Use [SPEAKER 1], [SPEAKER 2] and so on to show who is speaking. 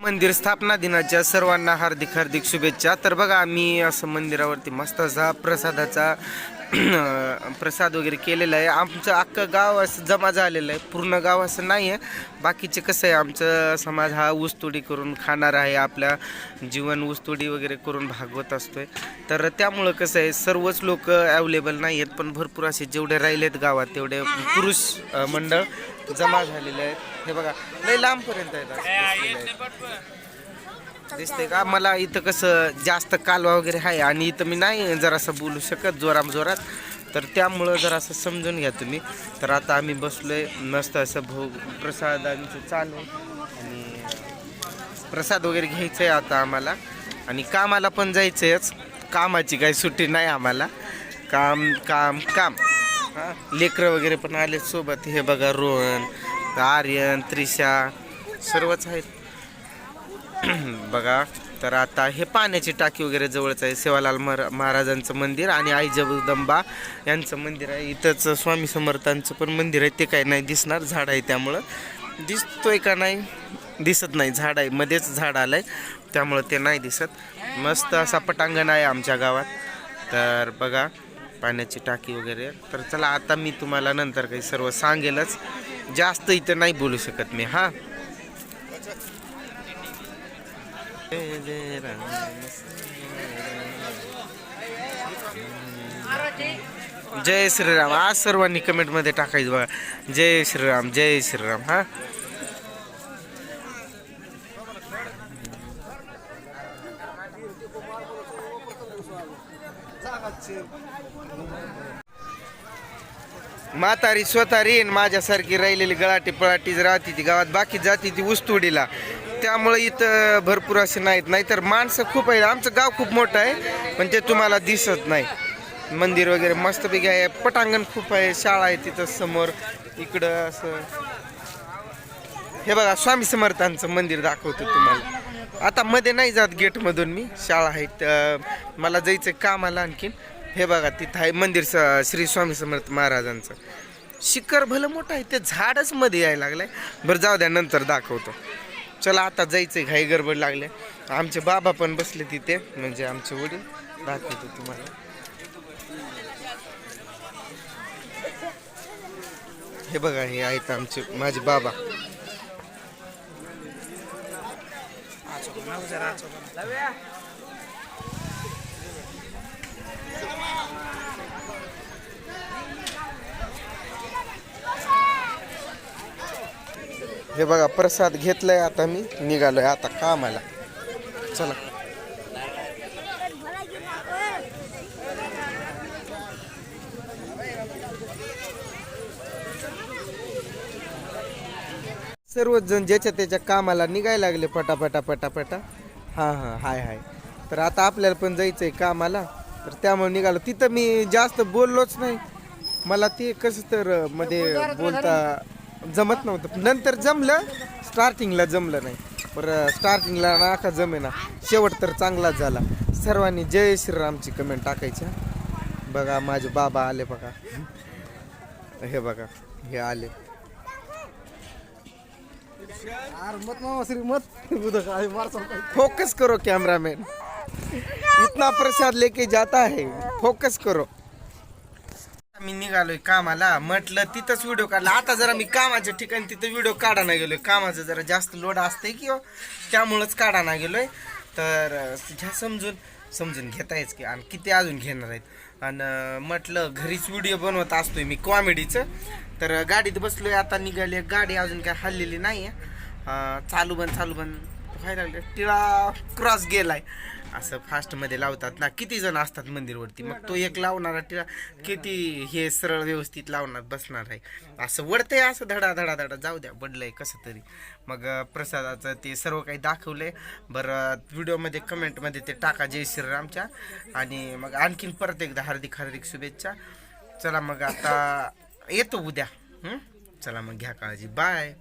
[SPEAKER 1] मंदिर स्थापना दिनाच्या सर्वांना हार्दिक हार्दिक शुभेच्छा. तर बघा आम्ही असं मंदिरावरती मस्त असा प्रसादाचा प्रसाद वगैरे केलेला आहे. आमचं अख्खं गाव असं जमा झालेलं आहे. पूर्ण गाव असं नाही आहे बाकीचे कसं आहे आमचं समाज हा ऊसतोडी करून खाणार आहे. आपल्या जीवन ऊसतोडी वगैरे करून भागवत असतोय. तर त्यामुळं कसं आहे सर्वच लोक अवेलेबल नाही आहेत पण भरपूर असे जेवढे राहिलेत गावात तेवढे पुरुष मंडळ जमा झालेले आहेत. हे बघा लय लांबपर्यंत आहेत. दिसते का? मला इथं कसं जास्त कालवा वगैरे आहे आणि इथं मी नाही जरासं बोलू शकत जोराम जोरात तर त्यामुळं जरासं समजून घ्या तुम्ही. तर आता आम्ही बसलोय मस्त असं भोग प्रसाद आमचं चालू आणि प्रसाद वगैरे घ्यायचं आहे आता आम्हाला. आणि कामाला पण जायचं आहेच कामाची काही सुट्टी नाही आम्हाला. काम काम काम. हां? लेकरं वगैरे पण आले सोबत. हे बघा रोहन आर्यन त्रिशा सर्वच आहेत. बघा तर आता हे पाण्याची टाकी वगैरे जवळच आहे सेवालाल मर महाराजांचं मंदिर आणि आई जगदंबा यांचं मंदिर आहे. इथंच स्वामी समर्थांचं पण मंदिर आहे ते काय नाही दिसणार झाड आहे त्यामुळं. दिसतोय का नाही? दिसत नाही झाड आहे मध्येच झाड आलं आहे त्यामुळं ते नाही दिसत. मस्त असा पटांगण आहे आमच्या गावात. तर बघा पाण्याची टाकी वगैरे. तर चला आता मी तुम्हाला नंतर काही सर्व सांगेलच. जास्त इथं नाही बोलू शकत मी हां. जय श्रीराम आज सर्वांनी कमेंटमध्ये टाकायचं बघा. जय श्रीराम जय श्रीराम हा? म्हातारी स्वतारी आणि माझ्यासारखी राहिलेली गळाटी पळाटी राहती ती गावात. बाकी जाती ती उस्तुडीला त्यामुळे इथं भरपूर असे नाहीत. नाहीतर माणसं खूप आहे आमचं गाव खूप मोठं आहे पण ते तुम्हाला दिसत नाही. मंदिर वगैरे मस्तपैकी आहे. पटांगण खूप आहे. शाळा आहे तिथं समोर. इकडं असं. हे बघा स्वामी समर्थांचं मंदिर दाखवतो तुम्हाला. आता मध्ये नाही जात गेटमधून मी. शाळा आहे. मला जायचं कामाला आणखीन. हे बघा तिथं आहे मंदिर स- श्री स्वामी समर्थ महाराजांचं. शिखर भलं मोठं आहे. ते झाडच मध्ये यायला लागलंय. बरं जाऊ द्या नंतर दाखवतो. चला आता जायचंय घाई गडबड लागले. आमचे बाबा पण बसले तिथे म्हणजे आमचे वडील. दाखवतो तुम्हाला. हे बघा हे आहेत आमचे माझे बाबा. हे बघा प्रसाद घेतलाय आता मी निघालोय आता कामाला. चला. सर्वच जण ज्याच्या त्याच्या कामाला निघायला लागले पटापटा पटापटा. हां हां हाय हाय. तर आता आपल्याला पण जायचंय कामाला. तर त्यामुळे निघालो. तिथं मी जास्त बोललोच नाही. मला ते कसं तर मध्ये बोलता जमत नव्हतं. नंतर जमलं स्टार्टिंगला जमलं नाही. बरं स्टार्टिंगला नाका जमे ना शेवट तर चांगलाच झाला. सर्वांनी जय श्रीरामची कमेंट टाकायच्या बघा माझे बाबा आले बघा. हे बघा हे आले. फोकस करो कैमरामैन इतना प्रसाद लेके जाता है. फोकस करो. मी निघालोय कामाला. म्हटलं तिथंच व्हिडिओ काढला. आता जरा मी कामाच्या ठिकाणी तिथं व्हिडिओ काढायला गेलोय. कामाचं जरा जास्त लोड असतंय किंवा हो, त्यामुळंच काढायला गेलोय. तर ह्या समजून. समजून घेतायच की आणि किती अजून घेणार आहेत. आणि म्हटलं घरीच व्हिडिओ बनवत असतोय मी कॉमेडीचं तर गाडीत बसलोय. आता निघाली गाडी. अजून काय हल्लेली नाही आहे चालू बंद चालू बंद. व्हायला लागलं टिळा क्रॉस गेलाय. असं फास्टमध्ये लावतात ना किती जण असतात मंदिरवरती? मग तो एक लावणारा टिळा किती हे सरळ व्यवस्थित लावणार बसणार आहे. असं वडतंय असं धडा धडा धडा जाऊ द्या बडलंय कसं तरी. मग प्रसादाचं ते सर्व काही दाखवलंय. बरं व्हिडिओमध्ये कमेंटमध्ये ते टाका जय श्रीरामच्या. आणि मग आणखीन परत एकदा हार्दिक हार्दिक शुभेच्छा. चला मग आता येतो उद्या. चला मग घ्या काळजी. बाय.